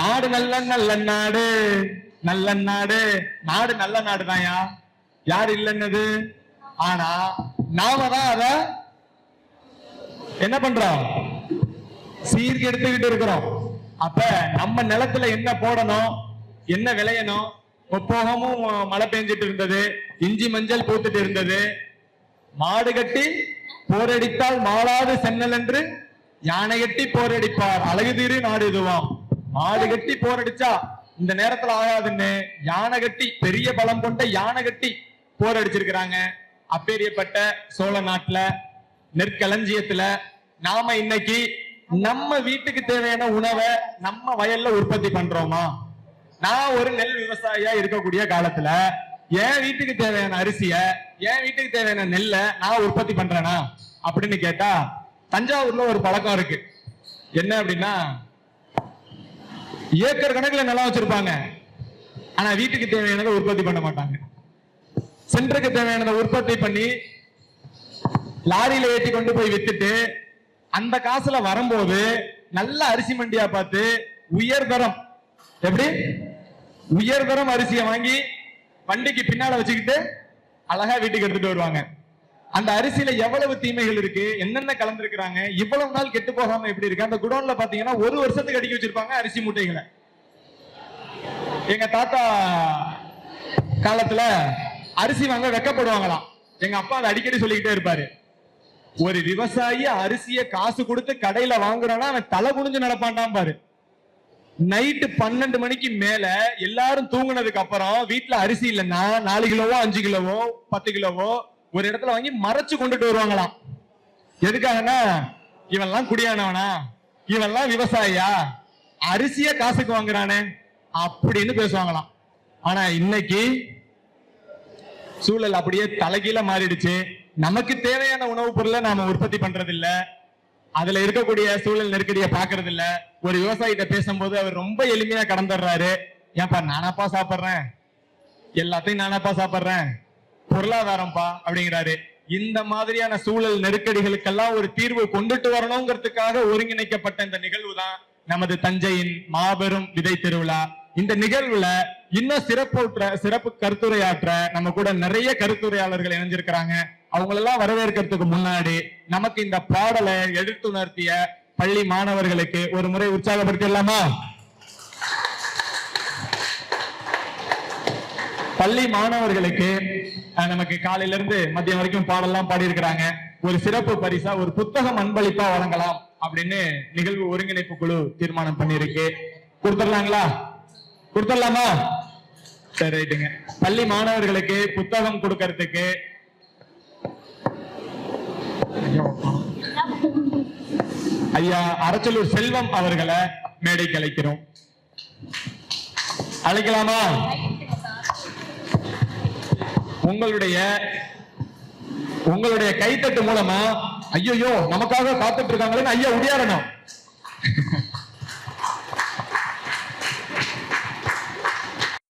நாடு நல்ல நல்ல நாடு நல்ல நாடு. நாடு நல்ல நாடு தான்யா யார் இல்லைன்னது? ஆனா நாம தான் அத என்ன பண்றோம்? சீர்கெடுத்துக்கிட்டு இருக்கிறோம். அப்ப நம்ம நிலத்துல என்ன போடணும்? என்ன விளையணும்? முப்போகமும் மழை பெஞ்சிட்டு இருந்தது. இஞ்சி மஞ்சள் பூத்துட்டு இருந்தது. மாடு கட்டி போரடித்தால் மாளாது சென்னல் என்று யானை கட்டி போரடிப்பார். அழகு தீரு நாடு இதுவாம். மாடு கட்டி போரடிச்சா இந்த நேரத்துல ஆகாதுன்னு யானை கட்டி பெரிய பலம் கொண்ட யானை கட்டி போர் அடிச்சிருக்கிறாங்க. அப்பேரியப்பட்ட சோழ நாட்டுல நெற்களஞ்சியத்துல நாம இன்னைக்கு நம்ம வீட்டுக்கு தேவையான உணவை நம்ம வயல்ல உற்பத்தி பண்றோமா? நான் ஒரு நெல் விவசாயியா இருக்கக்கூடிய காலத்துல என் வீட்டுக்கு தேவையான அரிசிய என் வீட்டுக்கு தேவையான நெல்லை நான் உற்பத்தி பண்றேனா? அப்படின்னு கேட்டா தஞ்சாவூர்ல ஒரு பழக்கம் இருக்கு. என்ன அப்படின்னா ஏக்கர் கணக்குல நிலம் வச்சிருப்பாங்க. ஆனா வீட்டுக்கு தேவையானதை உற்பத்தி பண்ண மாட்டாங்க. சென்டருக்கு தேவையானதை உற்பத்தி பண்ணி லாரியில ஏற்றி கொண்டு போய் வித்துட்டு அந்த காசுல வரும்போது நல்ல அரிசி மண்டியா பார்த்து உயர் தரம் எப்படி? உயர் தரம் அரிசியை வாங்கி வண்டிக்கு பின்னால வச்சுக்கிட்டு அழகா வீட்டுக்கு எடுத்துட்டு வருவாங்க. அந்த அரிசியில எவ்வளவு தீமைகள் இருக்கு? என்னென்ன கலந்துருக்குறாங்க? இவ்வளவு நாள் கெட்டு போகாம எப்படி இருக்கு? அந்த குடோன்ல பாத்தீங்கன்னா ஒரு வருஷத்துக்கு அடிக்க வச்சிருப்பாங்க அரிசி மூட்டைகளை. எங்க தாத்தா காலத்துல அரிசி வாங்க வெக்கப்படுவாங்களாம். எங்க அப்பா அதை அடிக்கடி சொல்லிக்கிட்டே இருப்பாரு. ஒரு விவசாயி அரிசிய காசு கொடுத்து கடையில வாங்குறான்னா அவன் தலை குனிஞ்சு நடப்பான்டான் பாரு. நைட்டு பன்னெண்டு மணிக்கு மேல எல்லாரும் தூங்குனதுக்கு அப்புறம் வீட்டுல அரிசி இல்லைன்னா நாலு கிலோவோ அஞ்சு கிலோவோ பத்து கிலோவோ ஒரு இடத்துல வாங்கி மறைச்சு கொண்டுட்டு வருவாங்களாம். எதுக்காகனா இவெல்லாம் குடியானவனா? இவெல்லாம் விவசாயியா? அரிசிய காசுக்கு வாங்குறானே? அப்படின்னு பேசுவாங்களாம். ஆனா இன்னைக்கு சூழல் அப்படியே தலைகீழ மாறிடுச்சு. நமக்கு தேவையான உணவுப் பொருளை நாம உற்பத்தி பண்றது இல்ல அதுல இருக்கக்கூடிய சூழல் நெருக்கடியை பாக்குறது இல்ல ஒரு விவசாயிகிட்ட பேசும்போது அவர் ரொம்ப எளிமையா கடந்துடுறாரு. ஏன்பா நானாப்பா சாப்பிடுறேன்? எல்லாத்தையும் நானாப்பா சாப்பிடுறேன்? பொருளாதாரம்ப்பா அப்படிங்கிறாரு. இந்த மாதிரியான சூழல் நெருக்கடிகளுக்கெல்லாம் ஒரு தீர்வு கொண்டுட்டு வரணுங்கிறதுக்காக ஒருங்கிணைக்கப்பட்ட இந்த நிகழ்வு தான் நமது தஞ்சையின் மாபெரும் விதை திருவிழா. இந்த நிகழ்வுல இன்னும் சிறப்புற்ற சிறப்பு கருத்துரையாற்ற நம்ம கூட நிறைய கருத்துரையாளர்கள் இணைஞ்சிருக்கிறாங்க. அவங்களெல்லாம் வரவேற்கிறதுக்கு முன்னாடி நமக்கு இந்த பாடலை எடுத்துணர்த்திய பள்ளி மாணவர்களுக்கு ஒரு முறை உற்சாகப்படுத்திடலாமா? பள்ளி மாணவர்களுக்கு நமக்கு காலையில இருந்து மதியம் வரைக்கும் பாடலாம் பாடி இருக்கிறாங்க ஒரு சிறப்பு பரிசா ஒரு புத்தகம் அன்பளிப்பா வழங்கலாம் அப்படின்னு நிகழ்வு ஒருங்கிணைப்பு குழு தீர்மானம் பண்ணிருக்கு கொடுத்துடலாங்களா? கொடுத்துடலாமா? சரி ரைட்டுங்க. பள்ளி மாணவர்களுக்கு புத்தகம் கொடுக்கறதுக்கு. ஐயா அரச்சலூர் செல்வம் அவர்களை மேடைக்கு அழைக்கிறோம். அழைக்கலாமா? உங்களுடைய உங்களுடைய கைத்தட்டு மூலமா ஐயோ நமக்காக காத்துட்டு இருக்காங்களேன்னு ஐயா உடையாரணும்.